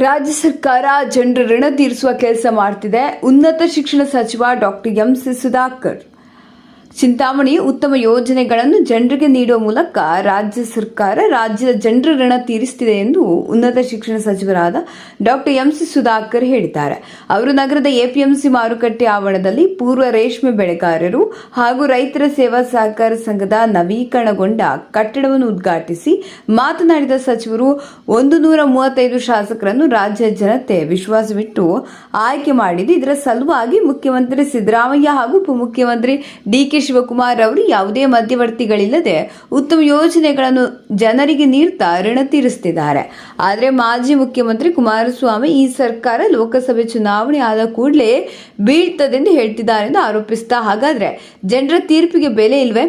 ರಾಜ್ಯ ಸರ್ಕಾರ ಜನರ ಋಣ ತೀರಿಸುವ ಕೆಲಸ ಮಾಡ್ತಿದೆ. ಉನ್ನತ ಶಿಕ್ಷಣ ಸಚಿವ ಡಾಕ್ಟರ್ ಎಂಸಿ ಸುಧಾಕರ್. ಚಿಂತಾಮಣಿ ಉತ್ತಮ ಯೋಜನೆಗಳನ್ನು ಜನರಿಗೆ ನೀಡುವ ಮೂಲಕ ರಾಜ್ಯ ಸರ್ಕಾರ ರಾಜ್ಯದ ಜನರ ಋಣ ತೀರಿಸುತ್ತಿದೆ ಎಂದು ಉನ್ನತ ಶಿಕ್ಷಣ ಸಚಿವರಾದ ಡಾಕ್ಟರ್ ಎಂಸಿ ಸುಧಾಕರ್ ಹೇಳಿದ್ದಾರೆ. ಅವರು ನಗರದ ಎಪಿಎಂಸಿ ಮಾರುಕಟ್ಟೆ ಆವರಣದಲ್ಲಿ ಪೂರ್ವ ರೇಷ್ಮೆ ಬೆಳೆಗಾರರು ಹಾಗೂ ರೈತರ ಸೇವಾ ಸಹಕಾರ ಸಂಘದ ನವೀಕರಣಗೊಂಡ ಕಟ್ಟಡವನ್ನು ಉದ್ಘಾಟಿಸಿ ಮಾತನಾಡಿದ ಸಚಿವರು, ಒಂದು ನೂರ ಮೂವತ್ತೈದು ಶಾಸಕರನ್ನು ರಾಜ್ಯ ಜನತೆ ವಿಶ್ವಾಸವಿಟ್ಟು ಆಯ್ಕೆ ಮಾಡಿದೆ ಇದರ ಸಲುವಾಗಿ ಮುಖ್ಯಮಂತ್ರಿ ಸಿದ್ದರಾಮಯ್ಯ ಹಾಗೂ ಉಪಮುಖ್ಯಮಂತ್ರಿ ಡಿಕೆ ಶಿವಕುಮಾರ್ ಅವರು ಯಾವುದೇ ಮಧ್ಯವರ್ತಿಗಳಿಲ್ಲದೆ ಉತ್ತಮ ಯೋಜನೆಗಳನ್ನು ಜನರಿಗೆ ನೀಡ್ತಾ ಋಣ ತೀರಿಸ್ತಿದ್ದಾರೆ. ಆದರೆ ಮಾಜಿ ಮುಖ್ಯಮಂತ್ರಿ ಕುಮಾರಸ್ವಾಮಿ ಈ ಸರ್ಕಾರ ಲೋಕಸಭೆ ಚುನಾವಣೆ ಆದ ಕೂಡಲೇ ಬೀಳ್ತದೆಂದು ಹೇಳ್ತಿದ್ದಾರೆ ಎಂದು ಆರೋಪಿಸ್ತಾ ಹಾಗಾದ್ರೆ ಜನರ ತೀರ್ಪಿಗೆ ಬೆಲೆ ಇಲ್ವೇ?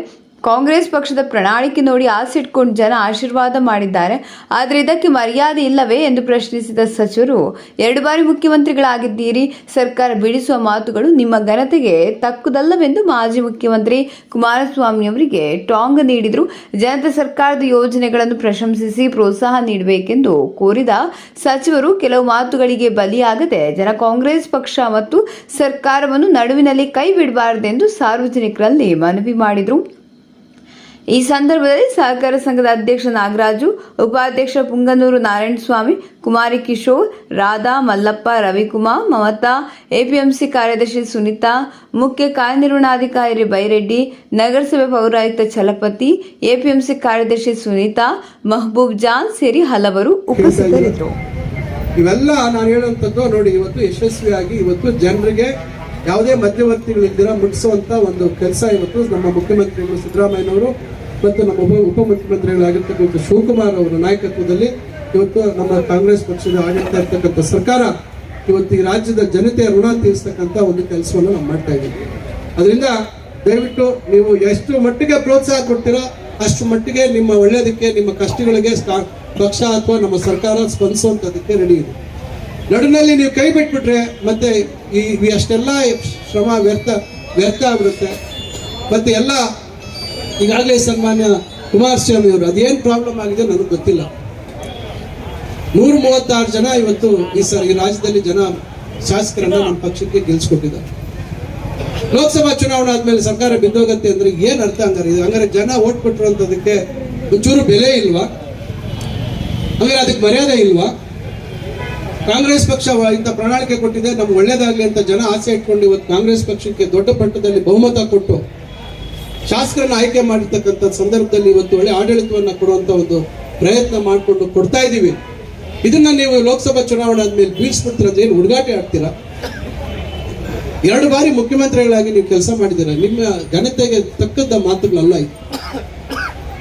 ಕಾಂಗ್ರೆಸ್ ಪಕ್ಷದ ಪ್ರಣಾಳಿಕೆ ನೋಡಿ ಆಸಿಟ್ಕೊಂಡು ಜನ ಆಶೀರ್ವಾದ ಮಾಡಿದ್ದಾರೆ. ಆದರೆ ಇದಕ್ಕೆ ಮರ್ಯಾದೆ ಇಲ್ಲವೇ ಎಂದು ಪ್ರಶ್ನಿಸಿದ ಸಚಿವರು, ಎರಡು ಬಾರಿ ಮುಖ್ಯಮಂತ್ರಿಗಳಾಗಿದ್ದೀರಿ, ಸರ್ಕಾರ ಬಿಡಿಸುವ ಮಾತುಗಳು ನಿಮ್ಮ ಘನತೆಗೆ ತಕ್ಕುದಲ್ಲವೆಂದು ಮಾಜಿ ಮುಖ್ಯಮಂತ್ರಿ ಕುಮಾರಸ್ವಾಮಿ ಅವರಿಗೆ ಟಾಂಗ್ ನೀಡಿದರು. ಜನತೆ ಸರ್ಕಾರದ ಯೋಜನೆಗಳನ್ನು ಪ್ರಶಂಸಿಸಿ ಪ್ರೋತ್ಸಾಹ ನೀಡಬೇಕೆಂದು ಕೋರಿದ ಸಚಿವರು, ಕೆಲವು ಮಾತುಗಳಿಗೆ ಬಲಿಯಾಗದೆ ಜನ ಕಾಂಗ್ರೆಸ್ ಪಕ್ಷ ಮತ್ತು ಸರ್ಕಾರವನ್ನು ನಡುವಿನಲ್ಲಿ ಕೈ ಬಿಡಬಾರದೆಂದು ಸಾರ್ವಜನಿಕರಲ್ಲಿ ಮನವಿ ಮಾಡಿದರು. ಈ ಸಂದರ್ಭದಲ್ಲಿ ಸಹಕಾರ ಸಂಘದ ಅಧ್ಯಕ್ಷ ನಾಗರಾಜು ಉಪಾಧ್ಯಕ್ಷ ಪುಂಗನೂರು ನಾರಾಯಣಸ್ವಾಮಿ ಕುಮಾರಿ ಕಿಶೋರ್ ರಾಧಾ ಮಲ್ಲಪ್ಪ ರವಿಕುಮಾರ್ ಮಮತಾ ಎಪಿಎಂಸಿ ಕಾರ್ಯದರ್ಶಿ ಸುನೀತಾ ಮುಖ್ಯ ಕಾರ್ಯನಿರ್ವಹಣಾಧಿಕಾರಿ ಬೈರೆಡ್ಡಿ ನಗರಸಭೆ ಪೌರಾಯುಕ್ತ ಛಲಪತಿ ಎಪಿಎಂಸಿ ಕಾರ್ಯದರ್ಶಿ ಸುನೀತಾ ಮಹಬೂಬ್ ಜಾನ್ ಸೇರಿ ಹಲವರು ಉಪಸ್ಥಿತರಿದ್ದರು. ಇವೆಲ್ಲ ನಾನು ಹೇಳುವಂಥದ್ದು ನೋಡಿ ಇವತ್ತು ಯಶಸ್ವಿಯಾಗಿ ಇವತ್ತು ಜನರಿಗೆ ಯಾವುದೇ ಮಧ್ಯವರ್ತಿಗಳಿದ್ದೀರ ಮುಟ್ಟಿಸುವಂಥ ಒಂದು ಕೆಲಸ ಇವತ್ತು ನಮ್ಮ ಮುಖ್ಯಮಂತ್ರಿಗಳು ಸಿದ್ದರಾಮಯ್ಯನವರು ಮತ್ತು ನಮ್ಮ ಉಪ ಉಪಮುಖ್ಯಮಂತ್ರಿಗಳಾಗಿರ್ತಕ್ಕಂಥ ಶಿವಕುಮಾರ್ ಅವರ ನಾಯಕತ್ವದಲ್ಲಿ ಇವತ್ತು ನಮ್ಮ ಕಾಂಗ್ರೆಸ್ ಪಕ್ಷದ ಆಡಳಿತ ಇರ್ತಕ್ಕಂಥ ಸರ್ಕಾರ ಇವತ್ತು ಈ ರಾಜ್ಯದ ಜನತೆಯ ಋಣ ತೀರಿಸ್ತಕ್ಕಂಥ ಒಂದು ಕೆಲಸವನ್ನು ನಾವು ಮಾಡ್ತಾ ಇದ್ದೀವಿ. ಅದರಿಂದ ದಯವಿಟ್ಟು ನೀವು ಎಷ್ಟು ಮಟ್ಟಿಗೆ ಪ್ರೋತ್ಸಾಹ ಕೊಡ್ತೀರಾ, ಅಷ್ಟು ಮಟ್ಟಿಗೆ ನಿಮ್ಮ ಒಳ್ಳೆಯದಕ್ಕೆ, ನಿಮ್ಮ ಕಷ್ಟಗಳಿಗೆ ಪಕ್ಷ ಅಥವಾ ನಮ್ಮ ಸರ್ಕಾರ ಸ್ಪಂದಿಸುವಂಥದ್ದಕ್ಕೆ ರೆಡಿ ಇದೆ. ನಡುನಲ್ಲಿ ನೀವು ಕೈ ಬಿಟ್ಬಿಟ್ರೆ ಮತ್ತೆ ಈ ಅಷ್ಟೆಲ್ಲ ಶ್ರಮ ವ್ಯರ್ಥ ವ್ಯರ್ಥ ಆಗ್ಬಿಡುತ್ತೆ. ಮತ್ತೆ ಎಲ್ಲ ಈಗಾಗಲೇ ಸನ್ಮಾನ್ಯ ಕುಮಾರಸ್ವಾಮಿ ಅವರು, ಅದೇನು ಪ್ರಾಬ್ಲಮ್ ಆಗಿದೆ ನನಗೆ ಗೊತ್ತಿಲ್ಲ. ನೂರ ಮೂವತ್ತಾರು ಜನ ಇವತ್ತು ಈ ಸರ್, ಈ ರಾಜ್ಯದಲ್ಲಿ ಜನ ಶಾಸಕರನ್ನ ನಮ್ಮ ಪಕ್ಷಕ್ಕೆ ಗೆಲ್ಸ್ಕೊಟ್ಟಿದ್ದಾರೆ. ಲೋಕಸಭಾ ಚುನಾವಣೆ ಆದ್ಮೇಲೆ ಸರ್ಕಾರ ಬಿದ್ದೋಗತ್ತೆ ಅಂದ್ರೆ ಏನು ಅರ್ಥ ಹಂಗಾರೆ? ಇದು ಹಂಗಾರೆ ಜನ ಓಟ್ ಕೊಟ್ಟರು ಅಂತದಕ್ಕೆ ಒಂಚೂರು ಬೆಲೆ ಇಲ್ವಾ? ಹಂಗಾರೆ ಅದಕ್ಕೆ ಮರ್ಯಾದೆ ಇಲ್ವಾ? ಕಾಂಗ್ರೆಸ್ ಪಕ್ಷ ಇಂಥ ಪ್ರಣಾಳಿಕೆ ಕೊಟ್ಟಿದೆ, ನಮ್ಗೆ ಒಳ್ಳೇದಾಗಲಿ ಅಂತ ಜನ ಆಸೆ ಇಟ್ಕೊಂಡು ಇವತ್ತು ಕಾಂಗ್ರೆಸ್ ಪಕ್ಷಕ್ಕೆ ದೊಡ್ಡ ಮಟ್ಟದಲ್ಲಿ ಬಹುಮತ ಕೊಟ್ಟು ಶಾಸಕರನ್ನ ಆಯ್ಕೆ ಮಾಡಿರ್ತಕ್ಕಂಥ ಸಂದರ್ಭದಲ್ಲಿ ಇವತ್ತು ಒಳ್ಳೆ ಆಡಳಿತವನ್ನ ಕೊಡುವಂತ ಒಂದು ಪ್ರಯತ್ನ ಮಾಡಿಕೊಂಡು ಕೊಡ್ತಾ ಇದ್ದೀವಿ ಇದನ್ನ ನೀವು ಲೋಕಸಭಾ ಚುನಾವಣೆ ಆದ್ಮೇಲೆ ಬೀಳ್ಸ್ಬಿಡ್ತೀರ ಅಂದ್ರೆ ಏನು ಹುಡುಗಾಟೆ ಆಡ್ತೀರಾ ಎರಡು ಬಾರಿ ಮುಖ್ಯಮಂತ್ರಿಗಳಾಗಿ ನೀವು ಕೆಲಸ ಮಾಡಿದ್ದೀರ? ನಿಮ್ಮ ಘನತೆಗೆ ತಕ್ಕದ್ದ ಮಾತುಗಳಲ್ಲ ಇದು.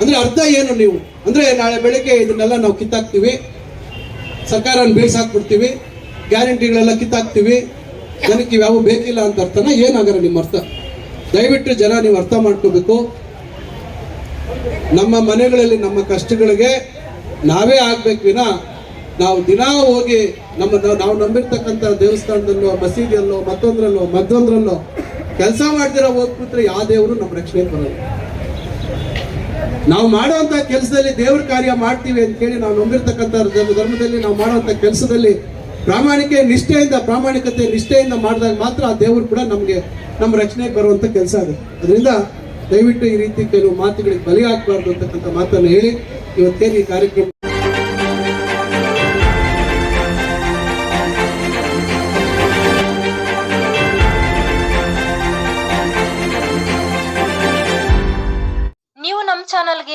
ಅಂದ್ರೆ ಅರ್ಥ ಏನು ನೀವು? ಅಂದ್ರೆ ನಾಳೆ ಬೆಳಿಗ್ಗೆ ಇದನ್ನೆಲ್ಲ ನಾವು ಕಿತ್ತಾಕ್ತಿವಿ. ಸರ್ಕಾರನ ಬೀಳ್ಸಾಕ್ಬಿಡ್ತೀವಿ ಗ್ಯಾರಂಟಿಗಳೆಲ್ಲ ಕಿತ್ತಾಕ್ತೀವಿ, ಜನಕ್ಕೆ ಇವ್ಯಾವ ಬೇಕಿಲ್ಲ ಅಂತ ಅರ್ಥನ ಏನಾಗಲ್ಲ ನಿಮ್ಮ ಅರ್ಥ? ದಯವಿಟ್ಟು ಜನ ನೀವು ಅರ್ಥ ಮಾಡ್ಕೋಬೇಕು. ನಮ್ಮ ಮನೆಗಳಲ್ಲಿ ನಮ್ಮ ಕಷ್ಟಗಳಿಗೆ ನಾವೇ ಆಗ್ಬೇಕು ವಿನ. ನಾವು ದಿನಾ ಹೋಗಿ ನಮ್ಮ ನಾವು ನಂಬಿರ್ತಕ್ಕಂಥ ದೇವಸ್ಥಾನದಲ್ಲೋ, ಮಸೀದಿಯಲ್ಲೋ, ಮತ್ತೊಂದ್ರಲ್ಲೋ ಮತ್ತೊಂದ್ರಲ್ಲೋ ಕೆಲಸ ಮಾಡ್ದಿರೋ ಹೋಗ್ಬಿಟ್ರೆ ಯಾವ ದೇವರು ನಮ್ಮ ರಕ್ಷಣೆ ಬರಲ್ಲ. ನಾವು ಮಾಡುವಂತ ಕೆಲಸದಲ್ಲಿ ದೇವ್ರ ಕಾರ್ಯ ಮಾಡ್ತೀವಿ ಅಂತ ಹೇಳಿ ನಾವು ನಂಬಿರ್ತಕ್ಕಂಥ ಧರ್ಮದಲ್ಲಿ ನಾವು ಮಾಡುವಂತ ಕೆಲಸದಲ್ಲಿ ಪ್ರಾಮಾಣಿಕೆ ನಿಷ್ಠೆಯಿಂದ, ಪ್ರಾಮಾಣಿಕತೆ ನಿಷ್ಠೆಯಿಂದ ಮಾಡಿದಾಗ ಮಾತ್ರ ಆ ದೇವರು ಕೂಡ ನಮಗೆ ನಮ್ಮ ರಕ್ಷಣೆಗೆ ಬರುವಂತ ಕೆಲಸ ಆಗುತ್ತೆ ಅದರಿಂದ ದಯವಿಟ್ಟು ಈ ರೀತಿ ಕೆಲವು ಮಾತುಗಳಿಗೆ ಬಲಿ ಹಾಕಬಾರ್ದು ಅಂತಕ್ಕಂಥ ಮಾತನ್ನು ಹೇಳಿ ಇವತ್ತೇನು ಈ ಕಾರ್ಯಕ್ರಮ